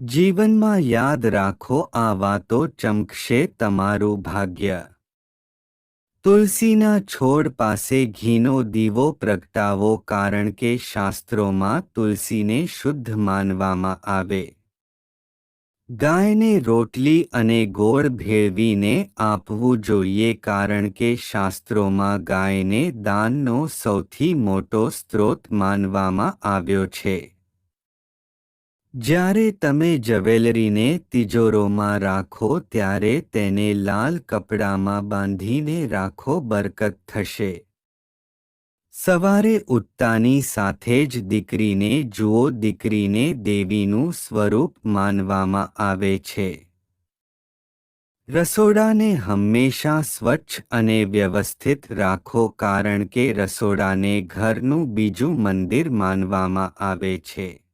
જીવનમાં યાદ રાખો આ વાતો ચમકશે તમારું ભાગ્ય. તુલસીના છોડ પાસે ઘીનો દીવો પ્રગટાવો કારણ કે શાસ્ત્રોમાં તુલસીને શુદ્ધ માનવામાં આવે. ગાયને રોટલી અને ગોળ ભેળવીને આપવું જોઈએ કારણ કે શાસ્ત્રોમાં ગાયને દાનનો સૌથી મોટો સ્ત્રોત માનવામાં આવ્યો છે. જ્યારે તમે જવેલરીને તિજોરોમાં રાખો, ત્યારે તેને લાલ કપડામાં બાંધીને રાખો, બરકત થશે. સવારે ઉત્તાની સાથે જ દીકરીને જુઓ, દીકરીને દેવીનું સ્વરૂપ માનવામાં આવે છે. રસોડાને હંમેશા સ્વચ્છ અને વ્યવસ્થિત રાખો, કારણ કે રસોડાને ઘરનું બીજું મંદિર માનવામાં આવે છે.